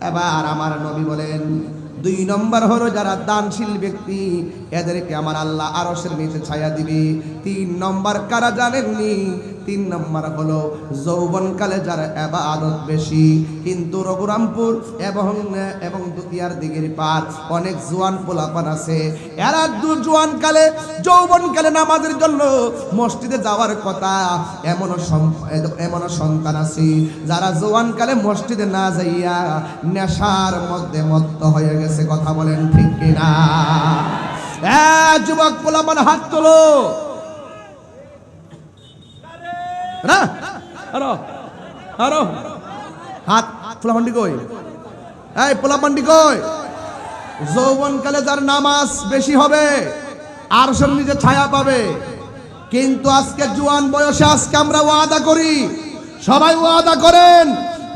এবার আমার নবী বলেন, দুই নম্বর হলো যারা দানশীল ব্যক্তি, এদেরকে আমার আল্লাহ আরসের নিচে ছায়া দিবে। তিন নম্বর কারা জানেননি? তিন নম্বর হলো যৌবনকালে যারা আদত বেশি। কিন্তু রঘুরামপুর এবং এবং দুতিয়ার দিকের পার অনেক জোয়ান পোলাপান আছে। এরা দু জোয়ানকালে যৌবনকালে নামাজের জন্য মসজিদে যাওয়ার কথা। এমন এমন সন্তান আছে যারা জোয়ানকালে মসজিদে না যাইয়া নেশার মধ্যে মত্ত হয়ে গেছে। কথা বলেন ঠিক কিনা? যুবক পোলাপান হাত তোলো। না? আরও আরও। হাত পোলাপান্ডি কই? এই পোলাপান্ডি কই? যৌবনকালে যার নামাজ বেশি হবে আর সব নিজে ছায়া পাবে। কিন্তু আজকে জুয়ান বয়সে আজকে আমরা ওয়াদা করি সবাই ওয়াদা করেন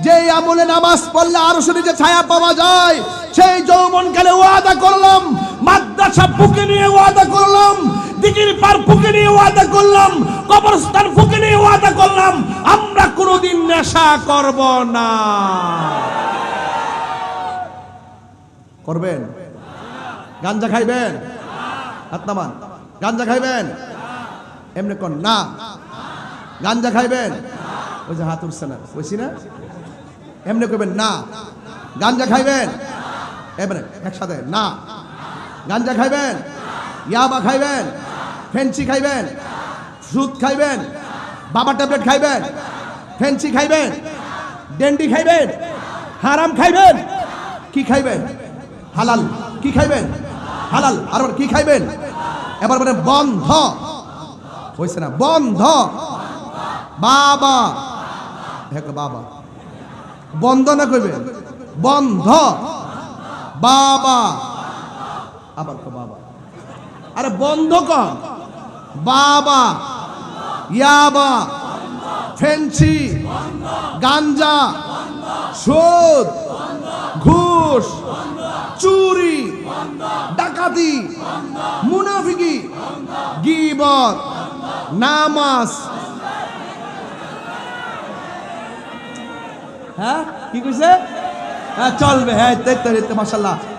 যে আমলে নামাজ পড়লে আরও নিজে ছায়া পাওয়া যায় সেই যৌবনকালে ওয়াদা করলাম মাদ্রাসা বুকে নিয়ে ওয়াদা করলাম দিঘির পার ফুকে নিয়ে ওয়াদা করলাম, কবরস্থান ফুকে নিয়ে ওয়াদা করলাম, আমরা কোনোদিন নেশা করব না। করবেন? গাঞ্জা খাইবেন? গাঞ্জা খাইবেন? এমনি কোন? না। গাঞ্জা খাইবেন? ওই যে হাত উঠছে না। বুঝছি না। এমনি করবেন? না। গাঞ্জা খাইবেন? এবারে একসাথে। না। গাঞ্জা খাইবেন? ইয়াবা খাইবেন? ফেন্সি খাইবেন সুদ খাইবেন বাবা ট্যাবলেট খাইবেন ফেন্সি খাইবেন, ডেন্ডি খাইবেন, হারাম খাইবেন, কি খাইবেন? হালাল, কি খাইবেন? হালাল, আর কি খাইবেন? এবার মানে বন্ধ। হয়েছে না, বন্ধ। বাবা। বাবা। বন্ধ না কইবেন বন্ধ। বাবা। আবার বাবা। আরে বন্ধ কর। বাবা ইয়াবা ফেন্সি গাঞ্জা সুদ ঘুষ চুরি ডাকাতি মুনাফিকি গিবত নামাজ। হ্যাঁ কি কইছে? হ্যাঁ চলবে। হ্যাঁ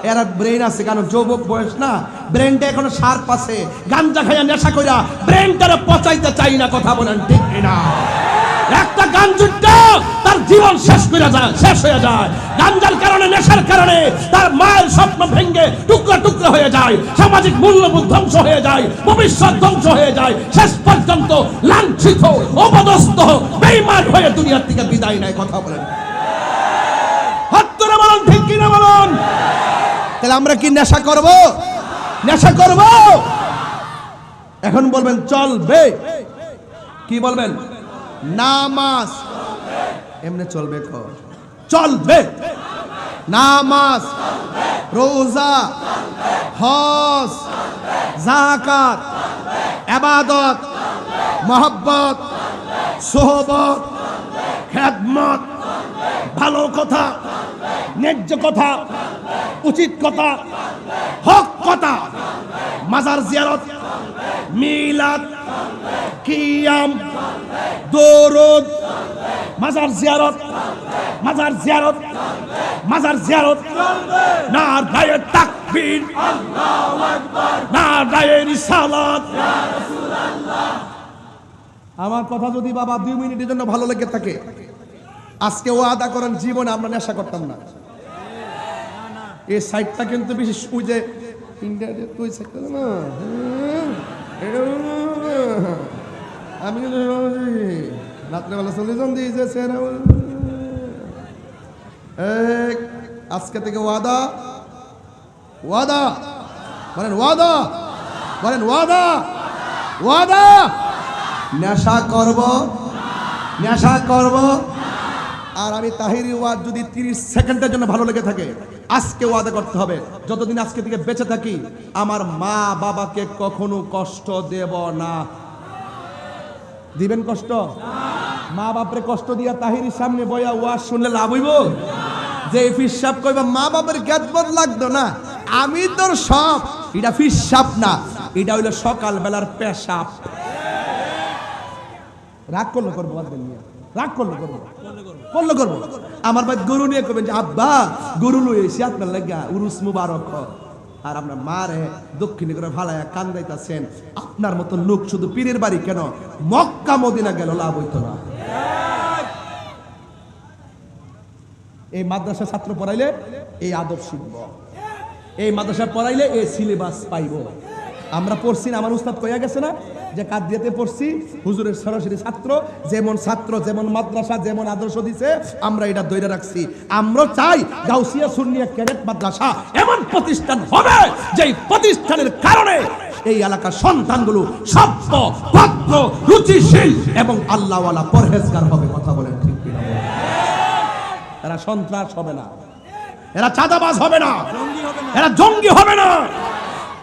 এরা ব্রেন আছে যুবক বয়স না? ব্রেনটা শার্প আছে। গাঞ্জা খাইয়া নেশা কইরা ব্রেনটারে পচাইতে চাই না, কথা বলেন ঠিক না একটা তার জীবন শেষ করে যায়, শেষ হয়ে যায়। গাঞ্জার কারণে, নেশার কারণে, তার মায়ের স্বপ্ন ভেঙ্গে টুকরা টুকরা হয়ে যায়। সামাজিক মূল্যবোধ ধ্বংস হয়ে যায়, ভবিষ্যৎ ধ্বংস হয়ে যায়। শেষ পর্যন্ত লাঞ্ছিত, অপদস্থ, বেইমান হয়ে দুনিয়ার থেকে বিদায় নেয়, কথা বলেন। তাহলে আমরা কি নেশা করব? নেশা করব? এখন বলবেন, চলবে। কি বলবেন? নামাজ। এমনি চলবে চলবে। নামাজ। রোজা। হজ। জাকাত। এবাদত মহব্বত। সোহবত। খেদমত। ভালো কথা। ন্যায্য কথা, উচিত কথা, হক কথা। মাজার জিয়ারত, মিলাদ, কিয়াম, দরুদ। মাজার জিয়ারত মাজার জিয়ারত মাজার জিয়ারত। না গায়ে তাকবীর না গায়ে রিসালাত। আমার কথা যদি বাবা দুই মিনিটের জন্য ভালো লেগে থাকে আজকে ও আদা করেন জীবনে আমরা নেশা করতাম না। এই সাইডটা কিন্তু বেশি ওই যে হুম, এটা না। আমি রাত্রেবেলা চলে যান দিয়ে আজকে থেকে ওয়াদা ওয়াদা বলেন ওয়াদা বলেন ওয়াদা ওয়াদা। নেশা করব নেশা করব। আর আমি তাহিরি ওয়াদ যদি তিরিশ সেকেন্ডের জন্য ভালো লেগে থাকে, আজকে ওয়াদা করতে হবে। যতদিন আজকে থেকে বেঁচে থাকি, আমার মা বাবাকে কখনো কষ্ট দেব না। দিবেন কষ্ট? মা বাপরে কষ্ট দিয়া তাহিরির সামনে বয়া ওয়াজ শুনলে লাভ হইব? যে ফিসাব কইবা, মা বাবার জ্ঞাতবোধ লাগতো না, আমি তোর সব। এটা ফিসাব না, এটা হইল সকাল বেলার পেশাব। রাগ করল করব বাদ। রাগ করল করব। করল করব। আমার ভাই গরু নিয়ে কবেন যে, আব্বা, গরু লই এসে আপনার লাগা উরুস মুবারক আর আপনার মারে দক্ষিণে করে ভালায়া কান্দাইতাছেন, আপনার মতো লোক শুধু পীরের বাড়ি কেন? মক্কা মদিনা গেল লাভ হইতো না। এই মাদ্রাসা ছাত্র পড়াইলে এই আদব শিখব। এই মাদ্রাসা পড়াইলে এই সিলেবাস পাইব। আমরা পড়ছি না, আমার উস্তাদ কইয়া গেছে না? যে কাদিয়াতে পড়ছি, হুজুরের সরাসরি ছাত্র, যেমন ছাত্র, যেমন মাদ্রাসা, যেমন আদর্শ দিছে, আমরা এটা দৈরা রাখছি। আমরা চাই গাউসিয়া সুন্নিয়া ক্যাডেট মাদ্রাসা এমন প্রতিষ্ঠান হবে, যেই প্রতিষ্ঠানের কারণে এই এলাকার সন্তানগুলো সভ্য ভদ্র, রুচিশীল এবং আল্লাহওয়ালা পরহেজগার হবে, কথা বলেন ঠিক? এরা সন্ত্রাস হবে না। এরা চাঁদাবাজ হবে না। এরা জঙ্গি হবে না।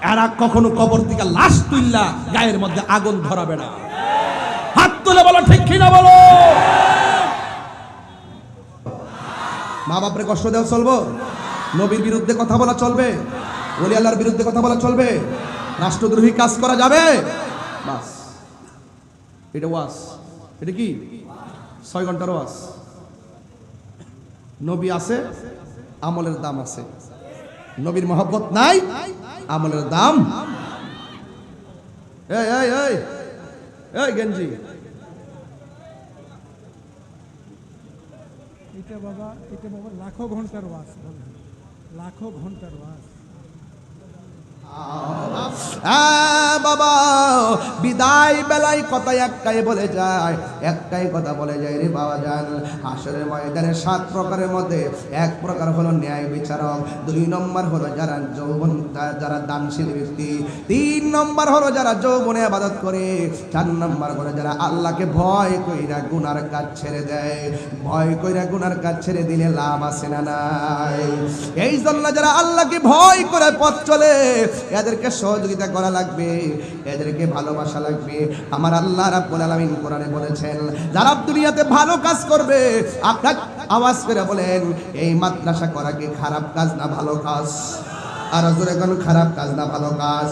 এরা কখনো কবর থেকে লাশ তুললা গায়ের মধ্যে আগুন ধরাবে না। হাত তুলে বলো, ঠিক কিনা বলো? মা বাপরে কষ্ট দেওয়া চলবো? নবীর বিরুদ্ধে কথা বলা চলবে? ওলি আল্লাহর বিরুদ্ধে কথা বলা চলবে? রাষ্ট্রদ্রোহী কাজ করা যাবে? বাস। এটা ওয়াস। এটা কি? ছয় ঘণ্টার ওয়াস। নবী আছে, আমলের দাম আছে। নবীর মহব্বত নাই আমলের দাম। গেঞ্জি। এটা বাবা এটা বাবা লাখো ঘণ্টার ওয়াজ লাখো ঘণ্টার ওয়াজ। বাবা, বিদায় বেলায় কথা একটাই বলে যায়, একটাই কথা বলে যায় রে বাবা যান হাসরের ময়দানে সাত প্রকারের মধ্যে এক প্রকার হলো ন্যায় বিচারক, দুই নম্বর হলো যারা যৌবন, যারা দানশীল ব্যক্তি, তিন নম্বর হলো যারা যৌবনে আবাদত করে, চার নম্বর হলো যারা আল্লাহকে ভয় কইরা গুনার কাজ ছেড়ে দেয়। ভয় কইরা গুনার কাজ ছেড়ে দিলে লাভ আছে না নাই? এই জন্য যারা আল্লাহকে ভয় করে পথ চলে এদেরকে সহযোগিতা করা লাগবে, এদেরকে ভালোবাসা লাগবে। আমার আল্লাহ রাব্বুল আলামিন কোরআনে বলেছেন, যারা দুনিয়াতে ভালো কাজ করবে আপনার আওয়াজ করে বলেন, এই মাদ্রাসা করা কি খারাপ কাজ না ভালো কাজ? আর জোরে কোন খারাপ কাজ না, ভালো কাজ।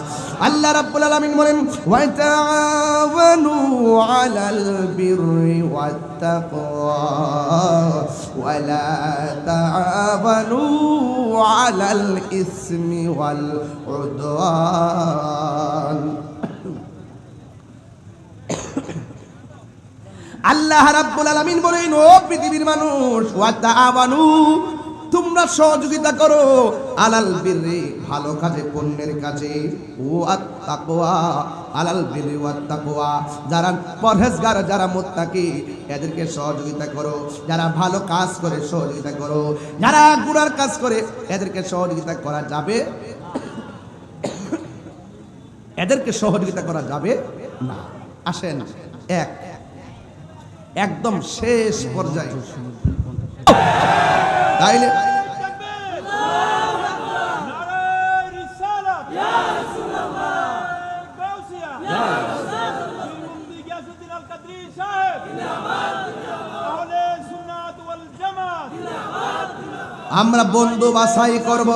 আল্লাহ রাব্বুল আলামিন বলেন ওয়া তাআওয়ানু আলাল বিররি ওয়াত তাকওয়া ওয়া লা তাআওয়ানু আলাল ইসমি ওয়াল উদওয়ান। আল্লাহ রাব্বুল আলামিন বলেন, ও পৃথিবীর মানুষ ওয়া তাআওয়ানু তোমরা সহযোগিতা করো। আলাল বিররি, ভালো কাজে, পুণ্যের কাজে। ও আত্তাকওয়া আলাল বিররি ওয়াত তাকওয়া যারা পরহেজগার, যারা মুত্তাকি, এদেরকে সহযোগিতা করো। যারা ভালো কাজ করে, সহযোগিতা করো। যারা গুনার কাজ করে, এদেরকে সহযোগিতা করা যাবে। এদেরকে সহযোগিতা করা যাবে না। আসেন, এক। একদম শেষ পর্যায়ে। তাইলে আমরা বন্ধু বাছাই করব।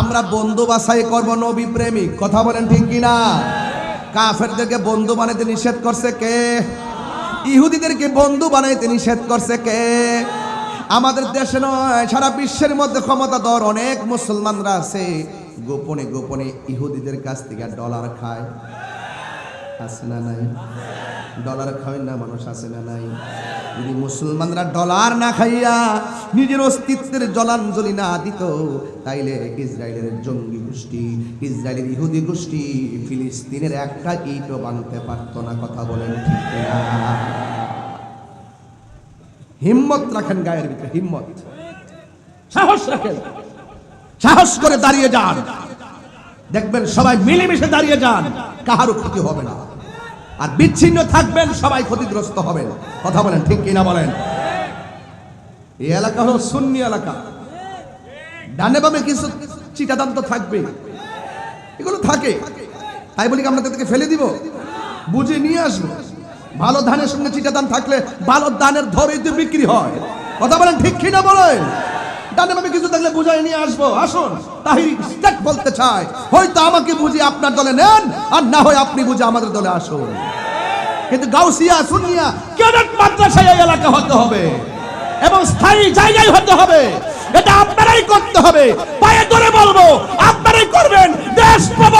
আমরা বন্ধু বাছাই করব নবী প্রেমিক। কথা বলেন ঠিক কিনা? কাফেরদেরকে বন্ধু বানাইতে নিষেধ করছে কে? ইহুদিদেরকে বন্ধু বানাইতে নিষেধ করছে কে? আমাদের দেশে নয়, সারা বিশ্বের মধ্যে ক্ষমতাধর অনেক মুসলমানরা আছে। গোপনে গোপনে ইহুদিদের কাছ থেকে ডলার খায়। আছে না নাই? ডলার খাওয়াই না মানুষ আছে না নাই? যদি মুসলমানরা ডলার না খাইয়া নিজের অস্তিত্বের জলাঞ্জলি না দিত, তাইলে ইসরায়েলের জঙ্গি গোষ্ঠী, ইসরায়েলের ইহুদি গোষ্ঠী, ফিলিস্তিনের একটা ইটও বানতে পারতো না, কথা বলেন ঠিক কিনা? হিম্মত রাখেন গায়ের ভিতরে, হিম্মত। সাহস রাখেন। সাহস করে দাঁড়িয়ে যান। দেখবেন সবাই মিলেমিশে দাঁড়িয়ে যান। কাহারও ক্ষতি হবে না। আর বিচ্ছিন্ন থাকবেন, সবাই ক্ষতিগ্রস্ত হবেন। কথা বলেন, ঠিক কিনা বলেন? এই এলাকা হলো সুন্নি এলাকা। ডানে বামে কিছু চিটাদান তো থাকবে। এগুলো থাকে। তাই বলি আমরা তাদেরকে ফেলে দিব? বুঝে নিয়ে আসব। ভালো ধানের সঙ্গে চিটাদান থাকলে ভালো ধানের ধরেই তো বিক্রি হয়। কথা বলেন ঠিক কিনা বলেন? কিছু নিয়ে আসব। আসুন বলতে হয়তো আমাকে আপনার দলে নেন, আর না হয় আপনি বুঝে আমাদের দলে আসুন। কিন্তু হতে হবে। এবং স্থায়ী জায়গায় হতে হবে। এটা আপনারাই করতে হবে। পায়ে ধরে বলব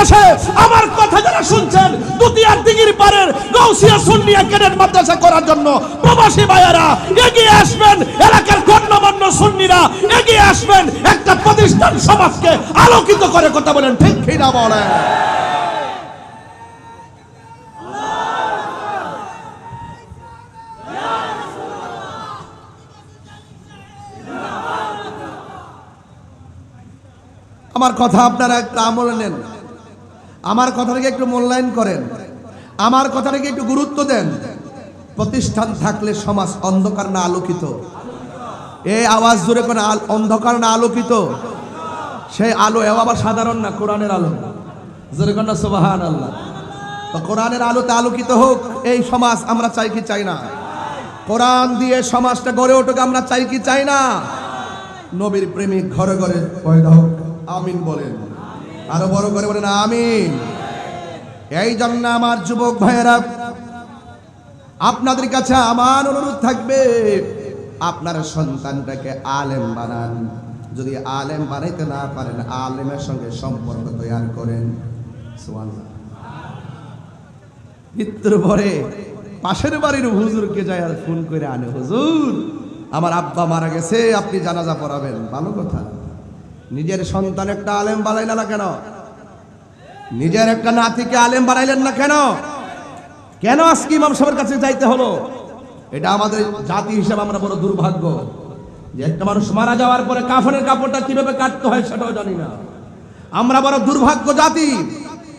প্রবাসে আমার কথা যারা শুনছেন, দুতিয়ার দিঘির পারের গৌসিয়া সুন্নিয়া ক্যাডেট মাদ্রাসা করার জন্য প্রবাসী ভাইয়ারা এগিয়ে আসবেন। এলাকার গণ্যমান্য সুন্নিরা এগিয়ে আসবেন। একটা প্রতিষ্ঠান সমাজকে আলোকিত করে কথা বলেন, ঠিক কিনা বলেন? আমার কথা আপনারা একটা আমল নেন। আমার কথাটাকে একটু মূল্যায়ন করেন। আমার কথাটাকে একটু গুরুত্ব দেন। প্রতিষ্ঠান থাকলে সমাজ অন্ধকার না আলোকিত। এই আওয়াজ জোরে আল- অন্ধকার না আলোকিত। সেই আলো এও আবার সাধারণ না, কোরআনের আলো। জোরে না সোবাহান আল্লাহ কোরআনের আলোতে আলোকিত হোক, এই সমাজ আমরা চাই কি চাই না? কোরআন দিয়ে সমাজটা গড়ে উঠুক, আমরা চাই কি চাই না? নবীর প্রেমিক ঘরে ঘরে পয়দা হোক, আমিন বলেন। আরও বড় করে বলেন, আমিন। এই জন্য আমার যুবক ভাইয়েরা, আপনাদের কাছে আমার অনুরোধ থাকবে, আপনার সন্তানটাকে আলেম বানান। যদি আলেম বানাইতে না পারেন, আলেমের সঙ্গে সম্পর্ক তৈরি করেন। মৃত্যুর পরে পাশের বাড়ির হুজুরকে যায় আর ফোন করে আনে, হুজুর, আমার আব্বা মারা গেছে, আপনি জানাজা পড়াবেন। ভালো কথা। নিজের সন্তান একটা আলেম বানাইলেন না কেন? নিজের একটা নাতিকে আলেম বানাইলেন না কেন? কেন আজকে ইমাম সাহেবের কাছে যাইতে হলো? এটা আমাদের জাতি হিসেবে আমরা বড় দুর্ভাগ্য যে একটা মানুষ মারা যাওয়ার পরে কাফনের কাপড়টা কীভাবে কাটতে হয় সেটাও জানি না। আমরা বড় দুর্ভাগ্য জাতি।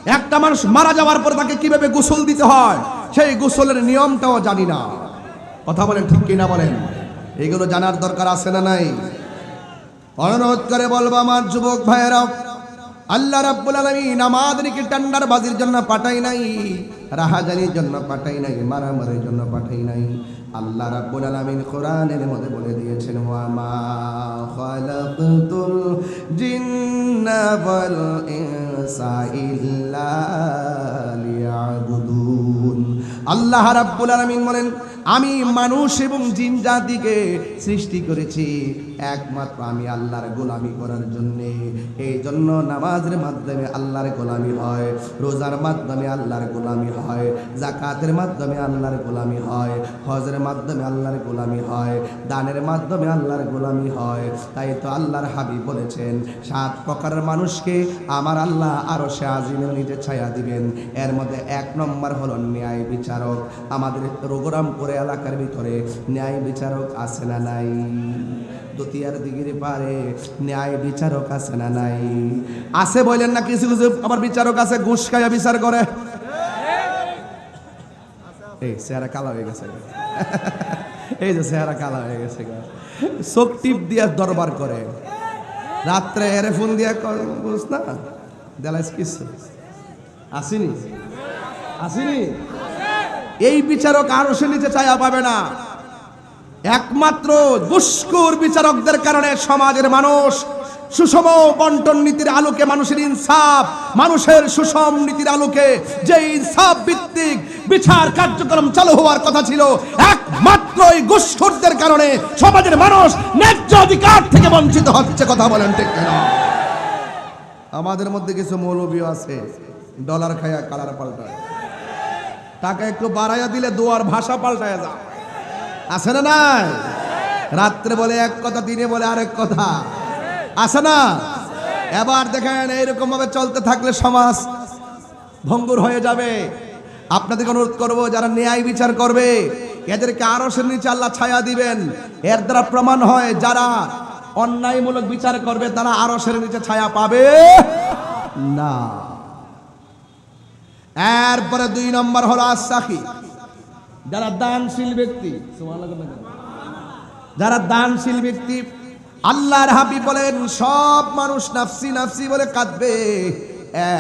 একটা মানুষ মারা যাওয়ার পর তাকে কীভাবে গোসল দিতে হয়, সেই গোসলের নিয়মটাও জানি না। কথা বলেন ঠিক কিনা বলেন? এগুলো জানার দরকার আছে না নাই? অনুরোধ করে বলব আমার যুবক ভাইয়েরা, আল্লাহ রাব্বুল আলামিন আমাদেরকে টান্ডার বাজির জন্য পাঠাই নাই, রাহাজানির জন্য পাঠাই নাই, মারামারির জন্য পাঠাই নাই। আল্লাহ রাব্বুল আলামিন কোরআনের মধ্যে বলে দিয়েছেন, ওয়া মা খালাকতুল জিন্না ওয়াল ইনসা ইল্লা লিয়াবুদুন। আল্লাহ রাব্বুল আলামিন বলেন, আমি মানুষ এবং জিন জাতিকে সৃষ্টি করেছি একমাত্র আমি আল্লাহর গোলামি করার জন্য। এই জন্য নামাজের মাধ্যমে আল্লাহর গোলামি হয়, রোজার মাধ্যমে আল্লাহর গোলামি হয় জাকাতের মাধ্যমে আল্লাহর গোলামি হয়, হজের মাধ্যমে আল্লাহর গোলামি হয়, দানের মাধ্যমে আল্লাহর গোলামি হয়। তাই তো আল্লাহর হাবিব বলেছেন, সাত প্রকারের মানুষকে আমার আল্লাহ আরও সে আজিমের নিজে ছায়া দিবেন। এর মধ্যে এক নম্বর হলো ন্যায় বিচারক। আমাদের রঘুরামপুরে এলাকার ভিতরে ন্যায় বিচারক আছে না নাই? দতিয়ার দিগির পারে, ন্যায় বিচারক আছে না নাই? আছে বলেন না কিছু কিছু, আবার বিচারক আছে, ঘুষ খাইয়া বিচার করে। এই চেহারা কালা হয়ে গেছে এই যে চেহারা কালা হয়ে গেছে চোখ টিপ দিয়া দরবার করে। রাত্রে এরে ফোন দিয়া বুঝ না? দেলাইস কিছু? আসিনি? আসিনি? এই বিচারক আরও সে নিচে চায়া পাবে না। একমাত্র দুষ্কুর বিচারকদের কারণে সমাজের মানুষ সুষম বন্টন নীতির আলোকে মানুষের ইনসাফ, মানুষের সুষম নীতির আলোকে যে ইনসাফ ভিত্তিক বিচার কার্যক্রম চালু হওয়ার কথা ছিল, একমাত্র এই গুষ্ঠুরদের কারণে সমাজের মানুষ ন্যায্য অধিকার থেকে বঞ্চিত হচ্ছে, কথা বলেন ঠিক কিনা? আমাদের মধ্যে কিছু মৌলবী আছে, ডলার খায়া কালার পাল্টায়। টাকা একটু বাড়াইয়া দিলে দোয়ার ভাষা পাল্টায় যা আছে না নাই? রাত্রে বলে এক কথা, দিনে বলে আরেক কথা। আছে না? এবার দেখেন এইরকম ভাবে চলতে থাকলে সমাজ ভঙ্গুর হয়ে যাবে। আপনাদেরকে অনুরোধ করব, যারা ন্যায় বিচার করবে, এদেরকে আরও সে নিচে আল্লাহ ছায়া দিবেন। এর দ্বারা প্রমাণ হয়, যারা অন্যায়মূলক বিচার করবে, তারা আরও সের নিচে ছায়া পাবে না। এরপরে দুই নম্বর হলো আসাখি যারা দানশীল ব্যক্তি যারা দানশীল ব্যক্তি, আল্লাহর হাবি বলেন, সব মানুষ নাফসি নাফসি বলে কাঁদবে।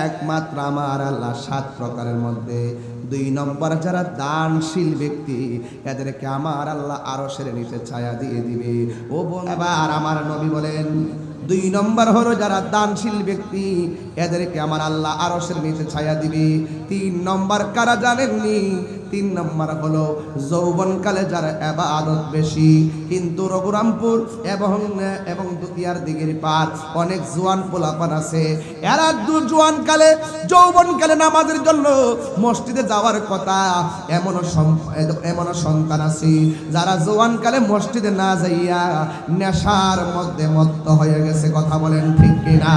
একমাত্র আমার আল্লাহ সাত প্রকারের মধ্যে। দুই নম্বর, যারা দানশীল ব্যক্তি, এদেরকে আমার আল্লাহ আরও সেরে নিচে ছায়া দিয়ে দিবে। ও বোন, এবার আমার নবী বলেন, দুই নম্বর হলো যারা দানশীল ব্যক্তি, এদেরকে আমার আল্লাহ আরশের নিচে ছায়া দিবে। তিন নম্বর, কারা জানেননি? তিন নম্বর হলো, যৌবনকালে যার আবাদত বেশি, কিন্তু রঘুরামপুর এবং এবং দুতিয়ার দিকের পার অনেক জোয়ান পোলাপান আছে। এরা দু জোয়ানকালে যৌবনকালে নামাজের জন্য মসজিদে যাওয়ার কথা এমন এমন সন্তান আছে যারা জোয়ানকালে মসজিদে না যাইয়া নেশার মধ্যে মত্ত হয়ে গেছে, কথা বলেন ঠিক কিনা?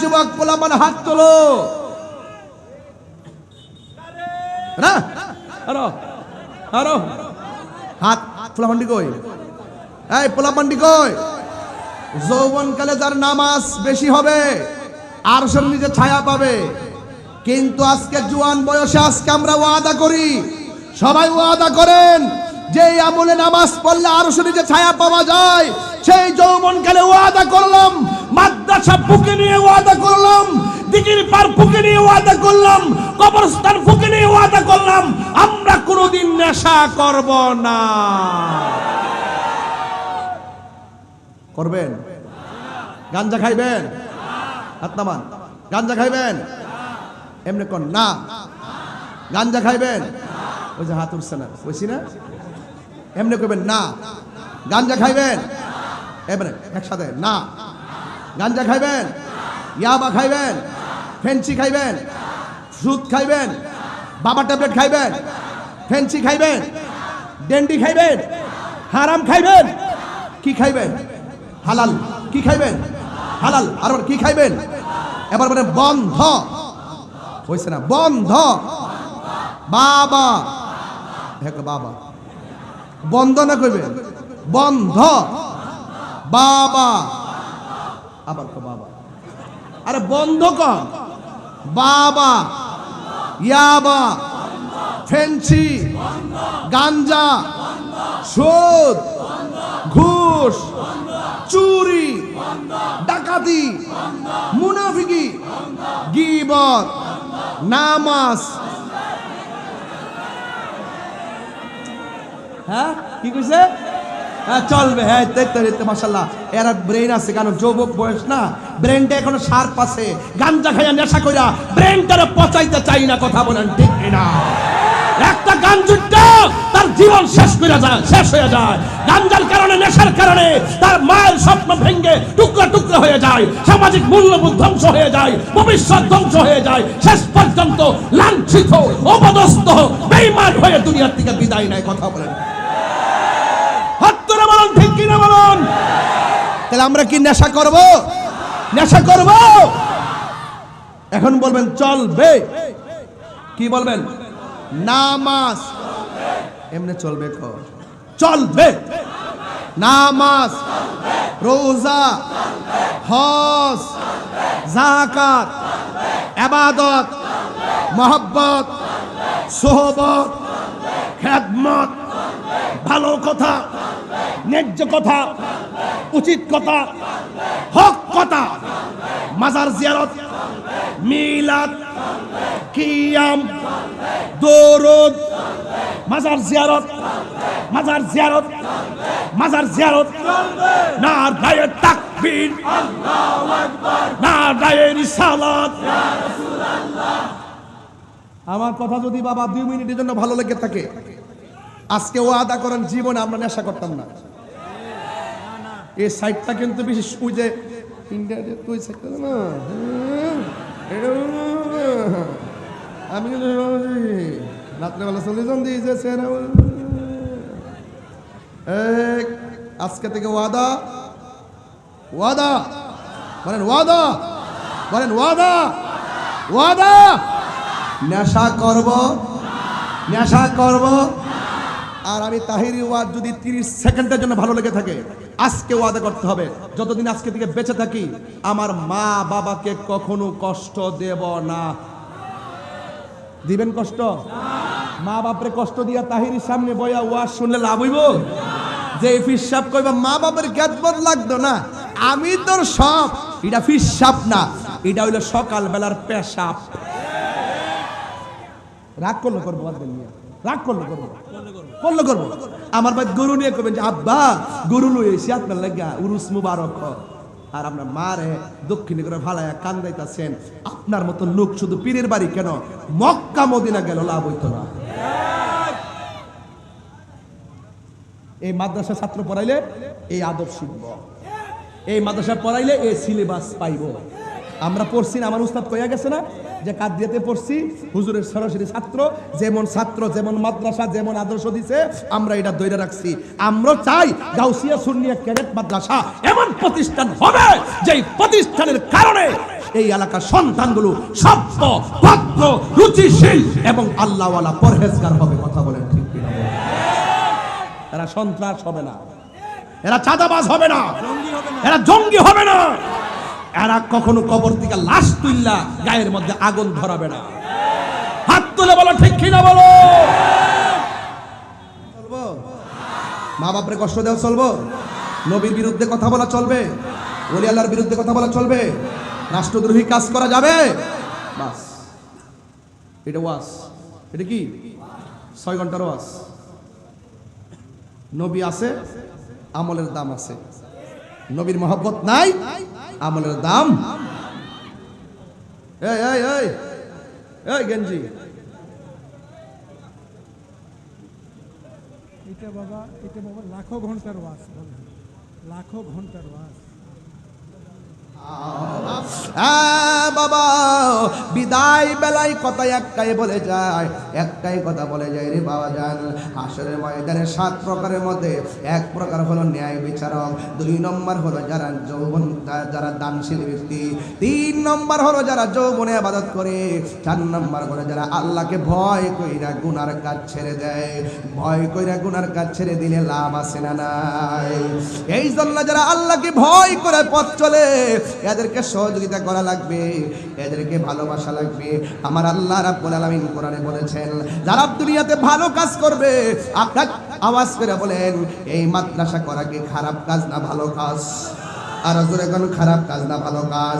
যুবক পোলাপান হাত তোলো। না? আরও আরও। হাত পোলাপান্ডি কই? এই পোলাপান্ডি কই? যৌবনকালে যার নামাজ বেশি হবে আর সব নিজে ছায়া পাবে। কিন্তু আজকে জুয়ান বয়সে আজকে আমরা ওয়াদা করি সবাই ওয়াদা করেন যে আমলে নামাজ পড়লে আরও নিজে ছায়া পাওয়া যায় সেই যৌবনকালে ওয়াদা করলাম মাদ্রাসা বুকে নিয়ে ওয়াদা করলাম দিঘির পার ফুকে নিয়ে ওয়াদা করলাম, কবরস্থান ফুকে নিয়ে ওয়াদা করলাম, আমরা কোনোদিন নেশা করব না। করবেন? গাঞ্জা খাইবেন? আত্মামান গাঞ্জা খাইবেন? এমনি কোন? না। গাঞ্জা খাইবেন? ওই যে হাত উঠছে না। বুঝছি না? এমনি করবেন? না। গাঞ্জা খাইবেন? এবারে একসাথে। না। গাঞ্জা খাইবেন? ইয়াবা খাইবেন? ফেন্সি খাইবেন সুদ খাইবেন, বাবা ট্যাবলেট খাইবেন ফেন্সি খাইবেন, ডেন্ডি খাইবেন, হারাম খাইবেন, কি খাইবেন? হালাল, কি খাইবেন? হালাল, আর কি খাইবেন? এবার মানে বন্ধ। হয়েছে না, বন্ধ। বাবা। বাবা। বন্ধ না কইবেন বন্ধ। বাবা। আবার তো বাবা। আরে বন্ধ কর। বাবা ইয়াবা ফেন্সি গাঞ্জা সুদ ঘুষ চুরি ডাকাতি মুনাফিকি গিবত নামাজ। হ্যাঁ কি কইছে? হ্যাঁ চলবে। হ্যাঁ দেখতে দেখতে মাসাল্লাহ এরা ব্রেন আছে যুবক বয়স না। ব্রেনটা গাঞ্জা খাইয়া নেশা কইরা ব্রেনটারে পচাইতে চাই না, কথা বলেন ঠিক না একটা তার জীবন শেষ করে যায়, শেষ হয়ে যায়। গাঞ্জার কারণে, নেশার কারণে তার মায়ের স্বপ্ন ভেঙ্গে টুকরা টুকরা হয়ে যায়। সামাজিক মূল্যবোধ ধ্বংস হয়ে যায়, ভবিষ্যৎ ধ্বংস হয়ে যায়। শেষ পর্যন্ত লাঞ্ছিত, অপদস্থ, বেইমান হয়ে দুনিয়ার থেকে বিদায় নেয়, কথা বলেন। কিনা বলুন? তাহলে আমরা কি নেশা করব? নেশা করব? এখন বলবেন, চলবে। কি বলবেন? নামাজ। এমনি চলবে চলবে। নামাজ। রোজা। হজ। জাকাত। আবাদত। মোহব্বত। সোহবত। খেদমত। ভালো কথা। ন্যায্য কথা, উচিত কথা, হক কথা। মাজার জিয়ারত, মিলাদ, কিয়াম, দরুদ। মাজার জিয়ারত মাজার জিয়ারত মাজার জিয়ারত। না রায়ে তাকবীর না রায়ে রিসালাত। আমার কথা যদি বাবা দুই মিনিটের জন্য ভালো লেগে থাকে, আজকে ও আদা করেন, জীবনে আমরা নেশা করতাম না। এই সাইডটা কিন্তু বেশি ওই যে ইন্ডিয়াতে তুই সাইডটা না? আমি কিন্তু রাত্রেবেলা চলে যান দিয়ে যে আজকে থেকে ওয়াদা ওয়াদা, বলেন ওয়াদা বলেন ওয়াদা ওয়াদা। নেশা করব নেশা করব। আর আমি তাহিরি ওয়াদ যদি তিরিশ সেকেন্ডের জন্য ভালো লেগে থাকে আজকে ওয়াদা করতে হবে। যতদিন আজকে থেকে বেঁচে থাকি, আমার মা বাবাকে কখনো কষ্ট দেব না। দিবেন কষ্ট? মা বাপরে কষ্ট দিয়া তাহিরির সামনে বয়া ওয়াজ শুনলে লাভ হইব? যে ফিসাব কইবা, মা বাবার জ্ঞাতবদ লাগতো না, আমি তোর সব। এটা ফিসাব না, এটা হইল সকাল বেলার পেশাব। রাগ করল করব মিয়া। রাগ করল করব। করল করব। আমার ভাই গরু নিয়ে করবেন যে, আব্বা, গরু লই এসে আপনার লাগা উরুস মুবারক আর আপনার মারে দক্ষিণে করে ভালায়া কান্দাইতাছেন। আপনার মতো লোক শুধু পীরের বাড়ি কেন? মক্কা মদিনা গেল লাভ হইতো না। এই মাদ্রাসা ছাত্র পড়াইলে এই আদব শিখব। এই মাদ্রাসা পড়াইলে এই সিলেবাস পাইব। আমরা পড়ছি না, আমার উস্তাদ কইয়া গেছে না? যে কাদিয়াতে পড়ছি, হুজুরের সরাসরি ছাত্র, যেমন ছাত্র, যেমন মাদ্রাসা, যেমন আদর্শ দিছে, আমরা এটা দৈরা রাখছি। আমরা চাই গাউসিয়া সুন্নিয়া ক্যাডেট মাদ্রাসা এমন প্রতিষ্ঠান হবে, যেই প্রতিষ্ঠানের কারণে এই এলাকার সন্তানগুলো সভ্য, ভদ্র, রুচিশীল এবং আল্লাহওয়ালা পরহেজগার হবে, কথা বলেন ঠিক এরা সন্ত্রাস হবে না। এরা চাঁদাবাজ হবে না। এরা জঙ্গি হবে না। এরা কখনো কবর থেকে লাশ তুললা গায়ের মধ্যে আগুন ধরাবে না। হাত তুলে বলো, ঠিক কিনা বলো? চলবো? মা বাপরে কষ্ট দেওয়া চলবো? নবীর বিরুদ্ধে কথা বলা চলবে? ওলি আল্লাহর বিরুদ্ধে কথা বলা চলবে? রাষ্ট্রদ্রোহী কাজ করা যাবে? বাস। এটা ওয়াস। এটা কি? ছয় ঘণ্টার ওয়াস। নবী আছে, আমলের দাম আছে। নবীর মহব্বত নাই আমলের দাম। এই এই এই এই গেঞ্জি। এটা বাবা এটা বাবা লাখো ঘণ্টার ওয়াজ লাখো ঘণ্টার ওয়াজ। বাবা বিদায় বেলায় কথা একটাই বলে যায় একটাই কথা বলে যায় রে বাবা জান হাসরের ময়দানে সাত প্রকারের মধ্যে এক প্রকার হলো ন্যায় বিচারক দুই নম্বর হলো যারা যৌবন যারা দানশীল ব্যক্তি। তিন নম্বর হলো যারা যৌবনে আবাদত করে। চার নম্বর হলো যারা আল্লাহকে ভয় কইরা গুনার কাজ ছেড়ে দেয়। ভয় কইরা গুনার কাজ ছেড়ে দিলে লাভ আছে না নাই? এই জন্য যারা আল্লাহকে ভয় করে পথ চলে, এদেরকে সহযোগিতা করা লাগবে, এদেরকে ভালোবাসা লাগবে। আমার আল্লাহ রাব্বুল আলামিন কোরআনে বলেছেন, যারা দুনিয়াতে ভালো কাজ করবে, আপনার আওয়াজ করে বলেন, এই মাদ্রাসা করা কি খারাপ কাজ না ভালো কাজ? আর জোরে কোন খারাপ কাজ না, ভালো কাজ।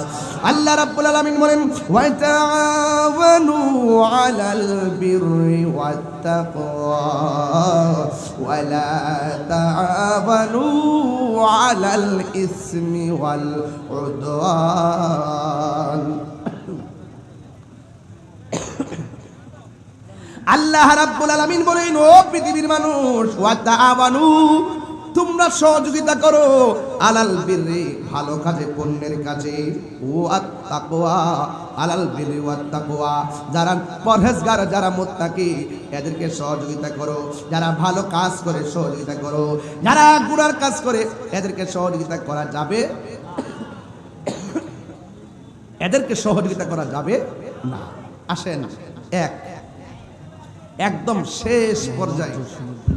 আল্লাহ রাব্বুল আলামিন বলেন ওয়া তাআওয়ানু আলাল বিররি ওয়াত তাকওয়া ওয়া লা তাআওয়ানু আলাল ইসমি ওয়াল উদওয়ান। আল্লাহ রাব্বুল আলামিন বলেন, ও পৃথিবীর মানুষ ওয়া তাআওয়ানু তোমরা সহযোগিতা করো। আলাল বিররি, ভালো কাজে, পুণ্যের কাজে। ও আত্তাকওয়া আলাল বিররি ওয়াত তাকওয়া যারা পরহেজগার, যারা মুত্তাকি, এদেরকে সহযোগিতা করো। যারা ভালো কাজ করে, সহযোগিতা করো। যারা গুনার কাজ করে, এদেরকে সহযোগিতা করা যাবে। এদেরকে সহযোগিতা করা যাবে না। আসেন, এক। একদম শেষ পর্যায়ে।